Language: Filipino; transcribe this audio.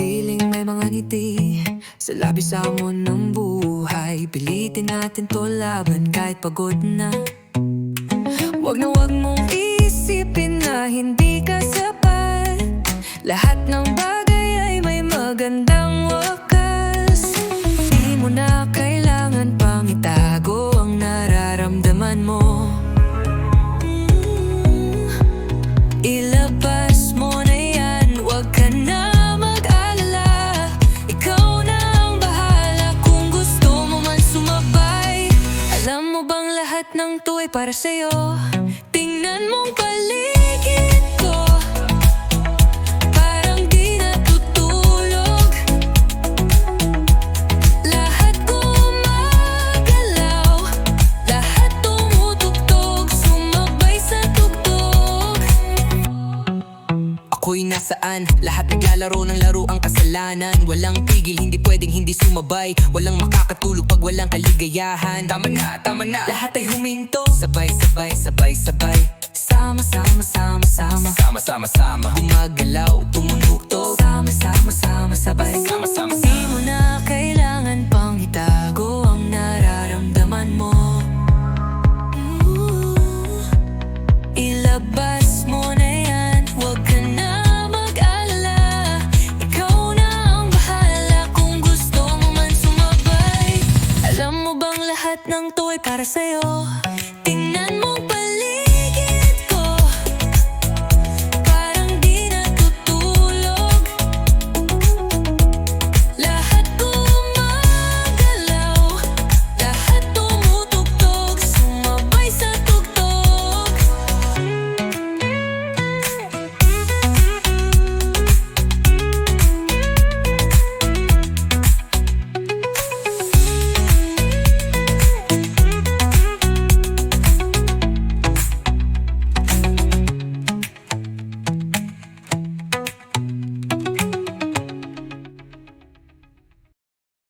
Piling may mga ngiti Sa labis mo ng buhay. Pilitin natin to laban kahit pagod na. Wag na wag mong isipin na hindi ka sapat. Lahat ng bagay ay may maganda. Lahat ng to ay para sa'yo? Tingnan mong paligid Ako'y nasaan? Lahat naglalaro ng laro ang kasalanan. Walang tigil, hindi pwedeng hindi sumabay. Walang makakatulog pag walang kaligayahan. Tama na, tama na. Lahat ay huminto. Sabay, sabay, sabay, sabay. Sama, sama, sama, sama. Sama, sama, sama. Gumagalaw, tumutugtog Sama, sama, sama, sabay. Sama, sama, Di mo na kailangan pang itago ang nararamdaman mo. Ilabas ng ay para sa'yo? Tingnan